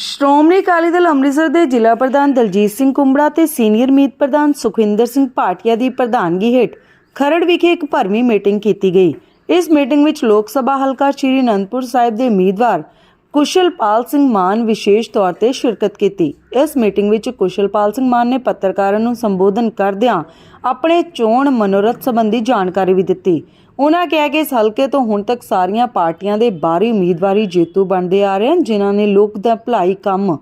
ਸ਼੍ਰੋਮਣੀ ਅਕਾਲੀ ਦਲ ਅੰਮ੍ਰਿਤਸਰ ਦੇ ਜ਼ਿਲ੍ਹਾ ਪ੍ਰਧਾਨ ਦਲਜੀਤ ਸਿੰਘ ਕੁੰਬੜਾ ਤੇ ਸੀਨੀਅਰ ਮੀਤ ਪ੍ਰਧਾਨ ਸੁਖਵਿੰਦਰ ਸਿੰਘ ਭਾਟੀਆ ਦੀ ਪ੍ਰਧਾਨਗੀ ਹੇਠ ਖਰੜ ਵਿਖੇ ਇੱਕ ਭਰਵੀਂ ਮੀਟਿੰਗ ਕੀਤੀ ਗਈ। ਇਸ ਮੀਟਿੰਗ ਵਿੱਚ ਲੋਕ ਸਭਾ ਹਲਕਾ ਸ਼੍ਰੀ ਅਨੰਦਪੁਰ ਸਾਹਿਬ ਦੇ ਉਮੀਦਵਾਰ ਕੁਸ਼ਲਪਾਲ ਸਿੰਘ ਮਾਨ ਵਿਸ਼ੇਸ਼ ਤੌਰ ਤੇ ਸ਼ਿਰਕਤ ਕੀਤੀ। ਇਸ ਮੀਟਿੰਗ ਵਿੱਚ ਕੁਸ਼ਲਪਾਲ ਸਿੰਘ ਮਾਨ ਨੇ ਪੱਤਰਕਾਰਾਂ ਨੂੰ ਸੰਬੋਧਨ ਕਰਦਿਆਂ ਆਪਣੇ ਚੋਣ ਮਨੋਰਥ ਸੰਬੰਧੀ ਜਾਣਕਾਰੀ ਵੀ ਦਿੱਤੀ। ਉਹਨਾਂ ਕਿਹਾ ਕਿ ਇਸ ਹਲਕੇ ਤੋਂ ਹੁਣ ਤੱਕ ਸਾਰੀਆਂ ਪਾਰਟੀਆਂ ਦੇ ਬਾਹਰੀ ਉਮੀਦਵਾਰੀ ਜੇਤੂ ਬਣਦੇ ਆ ਰਹੇ ਹਨ, ਜਿਨ੍ਹਾਂ ਨੇ ਲੋਕ ਦਾ ਭਲਾਈ ਕੰਮ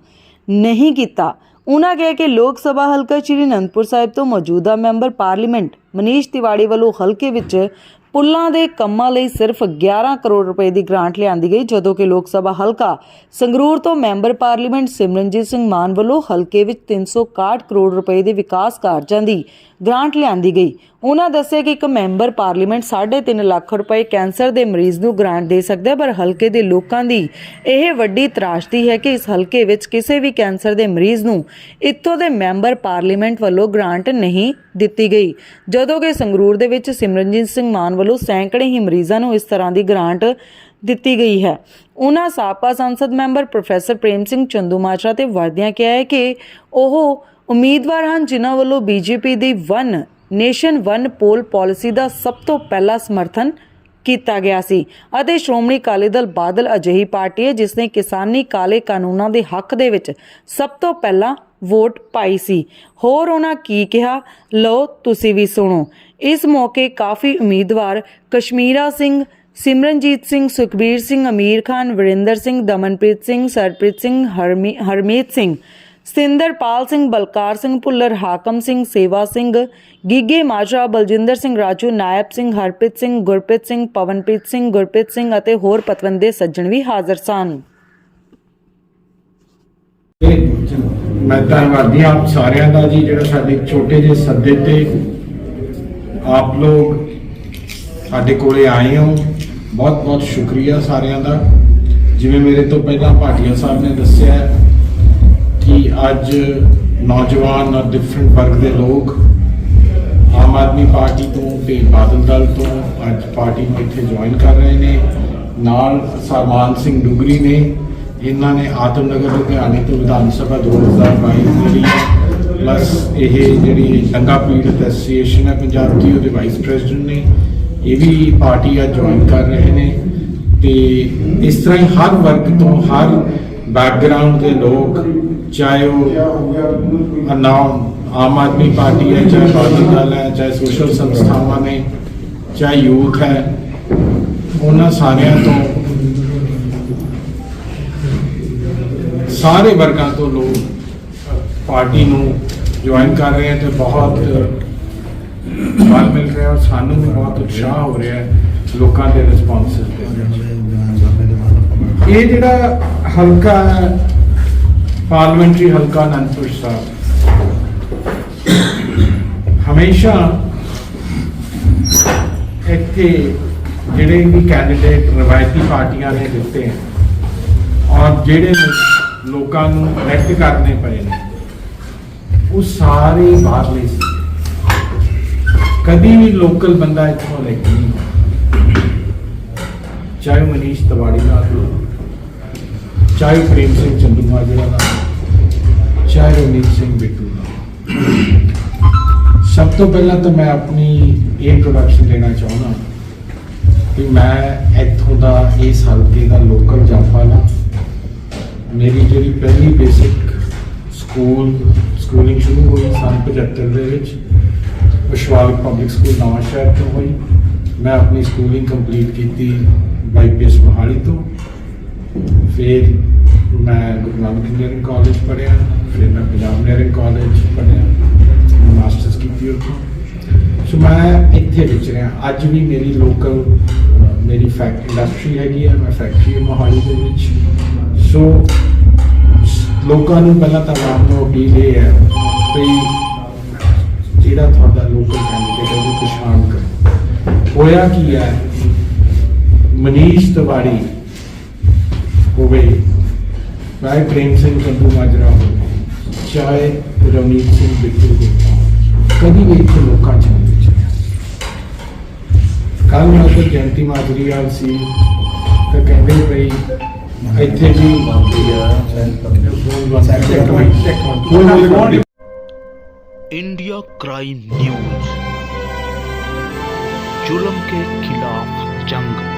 ਨਹੀਂ ਕੀਤਾ। ਉਹਨਾਂ ਕਿਹਾ ਕਿ ਲੋਕ ਸਭਾ ਹਲਕਾ ਸ਼੍ਰੀ ਅਨੰਦਪੁਰ ਸਾਹਿਬ ਤੋਂ ਮੌਜੂਦਾ ਮੈਂਬਰ ਪਾਰਲੀਮੈਂਟ ਮਨੀਸ਼ ਤਿਵਾੜੀ ਵੱਲੋਂ ਹਲਕੇ ਵਿੱਚ ਪੁੱਲਾਂ ਦੇ ਕੰਮਾਂ ਲਈ ਸਿਰਫ 11 ਕਰੋੜ ਰੁਪਏ ਦੀ ਗ੍ਰਾਂਟ ਲਿਆਂਦੀ ਗਈ, ਜਦੋਂ ਕਿ ਲੋਕ ਸਭਾ ਹਲਕਾ ਸੰਗਰੂਰ ਤੋਂ ਮੈਂਬਰ ਪਾਰਲੀਮੈਂਟ ਸਿਮਰਨਜੀਤ ਸਿੰਘ ਮਾਨ ਵੱਲੋਂ ਹਲਕੇ ਵਿੱਚ 361 ਕਰੋੜ ਰੁਪਏ ਦੇ ਵਿਕਾਸ ਕਾਰਜਾਂ ਦੀ ਗ੍ਰਾਂਟ ਲਿਆਂਦੀ ਗਈ। ਉਹਨਾਂ ਦੱਸਿਆ ਕਿ ਇੱਕ ਮੈਂਬਰ ਪਾਰਲੀਮੈਂਟ 3.5 ਲੱਖ ਰੁਪਏ ਕੈਂਸਰ ਦੇ ਮਰੀਜ਼ ਨੂੰ ਗ੍ਰਾਂਟ ਦੇ ਸਕਦਾ ਪਰ ਹਲਕੇ ਦੇ ਲੋਕਾਂ ਦੀ ਇਹ ਵੱਡੀ ਤਰਾਸ਼ਦੀ ਹੈ ਕਿ ਇਸ ਹਲਕੇ ਵਿੱਚ ਕਿਸੇ ਵੀ ਕੈਂਸਰ ਦੇ ਮਰੀਜ਼ ਨੂੰ ਇੱਥੋਂ ਦੇ ਮੈਂਬਰ ਪਾਰਲੀਮੈਂਟ ਵੱਲੋਂ ਗ੍ਰਾਂਟ ਨਹੀਂ ਦਿੱਤੀ ਗਈ। ਜਦੋਂ ਕਿ ਸੰਗਰੂਰ ਦੇ ਵਿੱਚ ਸਿਮਰਨਜੀਤ ਸਿੰਘ ਮਾਨ ਵੱਲੋਂ ਸੈਂਕੜੇ ਹੀ ਮਰੀਜ਼ਾਂ ਨੂੰ ਇਸ ਤਰ੍ਹਾਂ ਦੀ ਗ੍ਰਾਂਟ ਦਿੱਤੀ ਗਈ ਹੈ। ਉਹਨਾਂ ਸਾਬਕਾ ਸੰਸਦ ਮੈਂਬਰ ਪ੍ਰੋਫੈਸਰ ਪ੍ਰੇਮ ਸਿੰਘ ਚੰਦੂਮਾਜਰਾ ਤੇ ਵਰਦਿਆਂ ਕਿਹਾ ਹੈ ਕਿ ਉਹ ਉਮੀਦਵਾਰ ਹਨ ਜਿਨ੍ਹਾਂ ਵੱਲੋਂ ਬੀਜੇਪੀ ਦੀ one nation one poll policy ਦਾ ਸਭ ਤੋਂ ਪਹਿਲਾ ਸਮਰਥਨ ਕੀਤਾ ਗਿਆ ਸੀ। ਅਤੇ ਸ਼੍ਰੋਮਣੀ ਅਕਾਲੀ ਦਲ ਬਾਦਲ ਅਜਿਹੀ ਪਾਰਟੀ ਹੈ ਜਿਸ ਨੇ ਕਿਸਾਨੀ ਕਾਲੇ ਕਾਨੂੰਨਾਂ ਦੇ ਹੱਕ ਦੇ ਵਿੱਚ ਸਭ ਤੋਂ ਪਹਿਲਾਂ ਵੋਟ ਪਾਈ ਸੀ। ਹੋਰ ਉਹਨਾਂ ਕੀ ਕਿਹਾ? ਲਓ, ਤੁਸੀਂ ਵੀ ਸੁਣੋ। ਇਸ ਮੌਕੇ ਕਾਫੀ ਉਮੀਦਵਾਰ ਕਸ਼ਮੀਰਾ ਸਿੰਘ, ਸਿਮਰਨਜੀਤ ਸਿੰਘ, ਸੁਖਬੀਰ ਸਿੰਘ, ਅਮੀਰ ਖਾਨ, ਵਰਿੰਦਰ ਸਿੰਘ, ਦਮਨਪ੍ਰੀਤ ਸਿੰਘ ਸਰਪ੍ਰੀਤ ਸਿੰਘ, ਹਰਮੀ- ਹਰਮੀਤ ਸਿੰਘ ਸਤਿੰਦਰਪਾਲ ਸਿੰਘ, ਬਲਕਾਰ ਸਿੰਘ ਭੁੱਲਰ, ਹਾਕਮ ਸਿੰਘ, ਸੇਵਾ ਸਿੰਘ, ਗੀਗੇ ਮਾਜਰਾ, ਬਲਜਿੰਦਰ ਸਿੰਘ ਰਾਜੂ, ਨਾਇਬ ਸਿੰਘ ਹਰਪ੍ਰੀਤ ਸਿੰਘ, ਗੁਰਪ੍ਰੀਤ ਸਿੰਘ, ਪਵਨਪ੍ਰੀਤ ਸਿੰਘ, ਗੁਰਪ੍ਰੀਤ ਸਿੰਘ ਅਤੇ ਹੋਰ ਪਤਵੰਦੇ ਸੱਜਣ ਵੀ ਹਾਜ਼ਰ ਸਨ। ਮੈਂ ਧੰਨਵਾਦੀ ਆਪ ਸਾਰਿਆਂ ਦਾ ਜੀ, ਜਿਹੜਾ ਸਾਡੇ ਛੋਟੇ ਜਿਹੇ ਸੱਦੇ ਤੇ ਆਪ ਲੋਗ ਸਾਡੇ ਕੋਲੇ ਆਏ ਹੋ। ਬਹੁਤ ਬਹੁਤ ਸ਼ੁਕਰੀਆ ਸਾਰਿਆਂ ਦਾ। ਜਿਵੇਂ ਮੇਰੇ ਤੋਂ ਪਹਿਲਾਂ ਭਾਟੀਆ ਸਾਹਿਬ ਨੇ ਦੱਸਿਆ ਕਿ ਅੱਜ ਨੌਜਵਾਨ ਔਰ ਡਿਫਰੈਂਟ ਵਰਗ ਦੇ ਲੋਕ ਆਮ ਆਦਮੀ ਪਾਰਟੀ ਤੋਂ ਤੇ ਬਾਦਲ ਦਲ ਤੋਂ ਅੱਜ ਪਾਰਟੀ ਨੂੰ ਇੱਥੇ ਜੁਆਇਨ ਕਰ ਰਹੇ ਨੇ। ਨਾਲ ਸਰਮਾਨ ਸਿੰਘ ਡੁਗਰੀ ਨੇ, ਇਹਨਾਂ ਨੇ ਆਤਮ ਨਗਰ ਲੁਧਿਆਣੇ ਤੋਂ ਵਿਧਾਨ ਸਭਾ 2022 ਜਿਹੜੀ ਪਲੱਸ ਇਹ ਜਿਹੜੀ ਦੰਗਾ ਪੀੜਤ ਐਸੋਸੀਏਸ਼ਨ ਹੈ ਪੰਜਾਬ ਦੀ ਉਹਦੇ ਵਾਈਸ ਪ੍ਰੈਜ਼ੀਡੈਂਟ ਨੇ, ਇਹ ਵੀ ਪਾਰਟੀ ਅੱਜ ਜੁਆਇਨ ਕਰ ਰਹੇ ਨੇ। ਤੇ ਇਸ ਤਰ੍ਹਾਂ ਹੀ ਹਰ ਵਰਗ ਤੋਂ ਹਰ ਬੈਕਗ੍ਰਾਉਂਡ ਦੇ ਲੋਕ, ਚਾਹੇ ਉਹ ਨਾਮ ਆਮ ਆਦਮੀ ਪਾਰਟੀ ਹੈ, ਚਾਹੇ ਬਾਦਲ ਦਲ ਹੈ, ਚਾਹੇ ਸੋਸ਼ਲ ਸੰਸਥਾਵਾਂ ਨੇ, ਚਾਹੇ ਯੂਥ ਹੈ, ਉਹਨਾਂ ਸਾਰਿਆਂ ਤੋਂ ਸਾਰੇ ਵਰਗਾਂ ਤੋਂ ਲੋਕ ਪਾਰਟੀ ਨੂੰ ਜੁਆਇਨ ਕਰ ਰਹੇ ਹਨ ਤੇ ਬਹੁਤ ਬਲ ਮਿਲ ਰਿਹਾ ਔਰ ਸਾਨੂੰ ਵੀ ਬਹੁਤ ਉਤਸ਼ਾਹ ਹੋ ਰਿਹਾ ਲੋਕਾਂ ਦੇ ਰਿਸਪੌਂਸਸ ਦੇ ਇਹ ਜਿਹੜਾ ਹਲਕਾ ਹੈ ਪਾਰਲੀਮੈਂਟਰੀ ਹਲਕਾ ਅਨੰਦਪੁਰ ਸਾਹਿਬ ਹਮੇਸ਼ਾ ਇੱਥੇ ਜਿਹੜੇ ਵੀ ਕੈਂਡੀਡੇਟ ਰਵਾਇਤੀ ਪਾਰਟੀਆਂ ਨੇ ਦਿੱਤੇ ਹੈ ਔਰ ਜਿਹੜੇ ਲੋਕਾਂ ਨੂੰ ਇਲੈਕਟ ਕਰਨੇ ਪਏ ਨੇ ਉਹ ਸਾਰੇ ਬਾਹਰਲੇ ਸੀ। ਕਦੀ ਵੀ ਲੋਕਲ ਬੰਦਾ ਇੱਥੋਂ ਇਲੈਕਟ ਨਹੀਂ ਚਾਹੇ ਉਹ ਮਨੀਸ਼ ਤਿਵਾੜੀ ਦਾ ਹੋਵੇ, ਚਾਹੇ ਪ੍ਰੇਮ ਸਿੰਘ ਚੰਦੂਮਾਜਰਾ ਦਾ ਹੋਵੇ, ਚਾਹੇ ਰਣਜੀਤ ਸਿੰਘ ਬਿੱਟੂ ਦਾ ਸਭ ਤੋਂ ਪਹਿਲਾਂ ਤਾਂ ਮੈਂ ਆਪਣੀ ਇੰਟਰੋਡਕਸ਼ਨ ਦੇਣਾ ਚਾਹੁੰਦਾ ਕਿ ਮੈਂ ਇੱਥੋਂ ਦਾ ਇਸ ਹਲਕੇ ਦਾ ਲੋਕਲ ਜਾਫਾ ਨਾ ਮੇਰੀ ਜਿਹੜੀ ਪਹਿਲੀ ਬੇਸਿਕ ਸਕੂਲ ਸਕੂਲਿੰਗ ਸ਼ੁਰੂ ਹੋਈ ਸੰਨ 75 ਦੇ ਵਿੱਚ। ਵਿਸ਼ਵਾਲਿਕ ਪਬਲਿਕ ਸਕੂਲ ਨਵਾਂ ਸ਼ਹਿਰ ਤੋਂ ਹੋਈ। ਮੈਂ ਆਪਣੀ ਸਕੂਲਿੰਗ ਕੰਪਲੀਟ ਕੀਤੀ ਬਾਈਪੀਐਸ ਮੋਹਾਲੀ ਤੋਂ। ਫਿਰ ਮੈਂ ਗੁਰੂ ਨਾਨਕ ਇੰਜੀਨੀਅਰਿੰਗ ਕਾਲਜ ਪੜ੍ਹਿਆ, ਫਿਰ ਮੈਂ ਪੰਜਾਬ ਇੰਜੀਨੀਅਰਿੰਗ ਕਾਲਜ ਪੜ੍ਹਿਆ ਮਾਸਟਰਸ ਕੀਤੀ ਉੱਥੋਂ। ਸੋ ਮੈਂ ਇੱਥੇ ਵਿਚ ਰਿਹਾ। ਅੱਜ ਵੀ ਮੇਰੀ ਲੋਕਲ ਮੇਰੀ ਫੈਕਟਰੀ ਇੰਡਸਟਰੀ ਹੈਗੀ ਹੈ, ਮੈਂ ਫੈਕਟਰੀ ਹੈ ਮੋਹਾਲੀ ਦੇ ਵਿੱਚ। ਸੋ ਲੋਕਾਂ ਨੂੰ ਪਹਿਲਾਂ ਤਾਂ ਨਾਮ ਨੂੰ ਅਪੀਲ ਇਹ ਹੈ ਵੀ ਜਿਹੜਾ ਤੁਹਾਡਾ ਲੋਕਲ ਕੈਂਡੀਡੇਟ ਹੈ ਉਹ ਪਛਾਣ ਕਰੋ। ਹੋਇਆ ਕੀ ਹੈ, ਮਨੀਸ਼ ਤਿਵਾੜੀ ਹੋਵੇ ਚਾਹੇ ਪ੍ਰੇਮ ਸਿੰਘ ਚੰਦੂ ਮਾਜਰਾ ਹੋਵੇ ਚਾਹੇ ਰਵਨੀਤ ਸਿੰਘ ਬਿੱਟੂ ਹੋਵੇ ਕਦੀ ਵੀ ਇੱਥੇ ਲੋਕਾਂ ਚ ਨਹੀਂ ਵਿਚਰੇ ਕੱਲ ਮੈਂ ਉੱਥੇ ਜਯੰਤੀ ਮਾਜਰੀਵਾਲ ਸੀ ਤਾਂ ਕਹਿੰਦੇ ਭਈ ਇੱਥੇ ਜੀ ਫੋਨ ਬੰਦ ਇੱਕ ਮਿੰਟ ਇੱਕ minute phone India crime news जुल्म के खिलाफ जंग